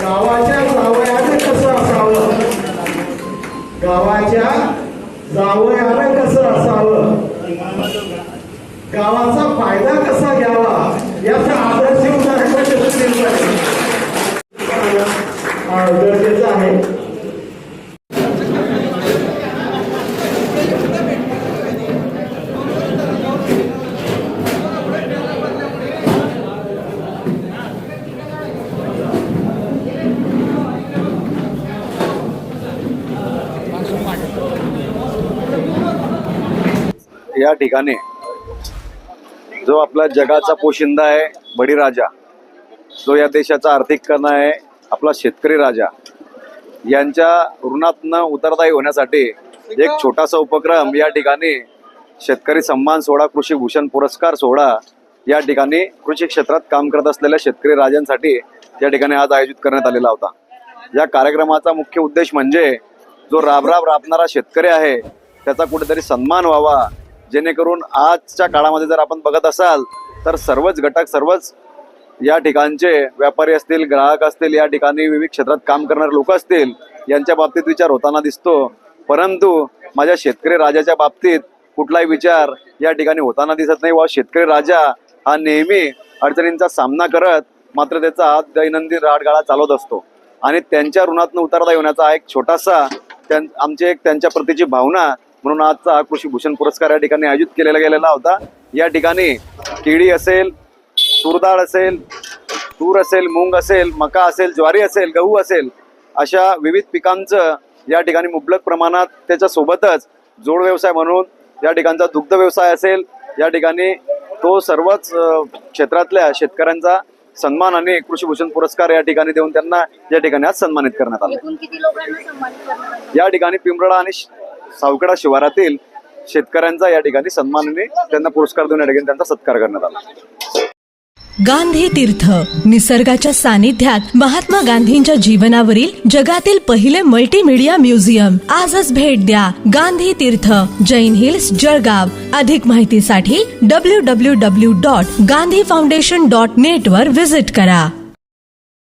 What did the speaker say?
गावाच्या जावयानं कसं असावं? गावाच्या जावयानं कसं असावं? गावाचा फायदा कसा घ्यावा? याचा या ठिकाणी जो आपला जगाचा पोशिंदा आहे बळीराजा जो या देशाचा आर्थिक कणा आहे आपला शेतकरी राजा यांच्या ऋणातनं उतरदायी होण्यासाठी एक छोटासा उपक्रम या ठिकाणी शेतकरी सन्मान सोहळा कृषी भूषण पुरस्कार सोहळा या ठिकाणी कृषी क्षेत्रात काम करत असलेल्या शेतकरी राजांसाठी या ठिकाणी आज आयोजित करण्यात आलेला होता. या कार्यक्रमाचा मुख्य उद्देश म्हणजे जो राबराब राबणारा शेतकरी आहे त्याचा कुठेतरी सन्मान व्हावा जेणेकरून आजच्या काळामध्ये जर आपण बघत असाल तर सर्वच घटक सर्वच या ठिकाणचे व्यापारी असतील ग्राहक असतील या ठिकाणी विविध क्षेत्रात काम करणारे लोक असतील यांच्या बाबतीत विचार होताना दिसतो. परंतु माझ्या शेतकरी राजाच्या बाबतीत कुठलाही विचार या ठिकाणी होताना दिसत नाही. व शेतकरी राजा हा नेहमी अडचणींचा सामना करत मात्र त्याचा दैनंदिन राडगाळा चालवत असतो. आणि त्यांच्या ऋणातून उतरता येण्याचा एक छोटासा त्यां आमची एक त्यांच्या प्रतीची भावना म्हणून आजचा हा कृषी भूषण पुरस्कार या ठिकाणी आयोजित केलेला गेलेला होता या ठिकाणी केळी असेल तूरडाळ असेल तूर असेल मूग असेल मका असेल ज्वारी असेल गहू असेल अशा विविध पिकांचं या ठिकाणी मुबलक प्रमाणात त्याच्यासोबतच जोड व्यवसाय म्हणून या ठिकाणचा दुग्ध व्यवसाय असेल या ठिकाणी तो सर्वच क्षेत्रातल्या शेतकऱ्यांचा सन्मान आणि कृषी भूषण पुरस्कार या ठिकाणी देऊन त्यांना या ठिकाणी आज सन्मानित करण्यात आला? या ठिकाणी पिंपळा आणि सावकडा शिवारातील शेतकऱ्यांचा या ठिकाणी सन्मानाने त्यांना पुरस्कार देऊन या ठिकाणी त्यांचा सत्कार करण्यात आला. गांधी तीर्थ निसर्गाच्या सानिध्यात महात्मा गांधींच्या जीवनावरील जगातील पहिले मल्टीमीडिया म्युझियम आजच भेट द्या गांधी तीर्थ जैन हिल्स जळगाव. अधिक माहितीसाठी W W W dot Gandhi foundation dot net वर विजिट करा.